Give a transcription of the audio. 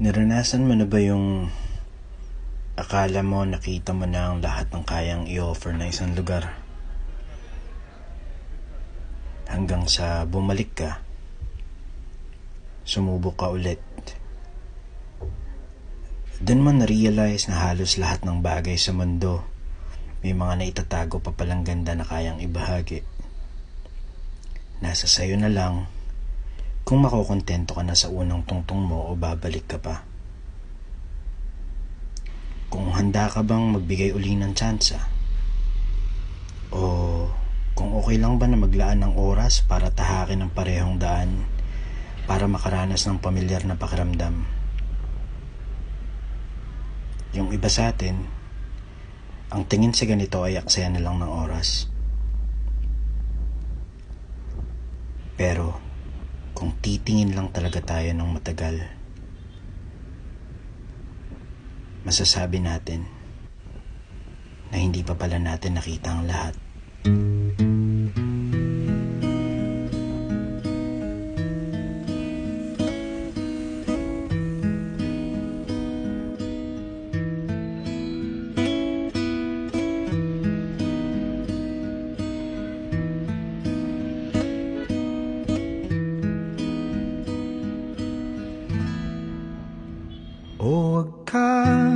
Naranasan mo na ba yung akala mo nakita mo na ang lahat ng kayang i-offer na isang lugar? Hanggang sa bumalik ka, sumubok ka ulit. Doon mo na-realize na halos lahat ng bagay sa mundo may mga naitatago pa palang ganda na kayang ibahagi. Nasa sayo na lang kung makokontento ka na sa unang tungtong mo o babalik ka pa. Kung handa ka bang magbigay uli ng tsansa o kung okay lang ba na maglaan ng oras para tahakin ng parehong daan para makaranas ng pamilyar na pakiramdam. Yung iba sa atin, ang tingin sa ganito ay aksaya na lang ng oras. Pero, kung titingin lang talaga tayo ng matagal, masasabi natin na hindi pa pala natin nakita ang lahat. 我看。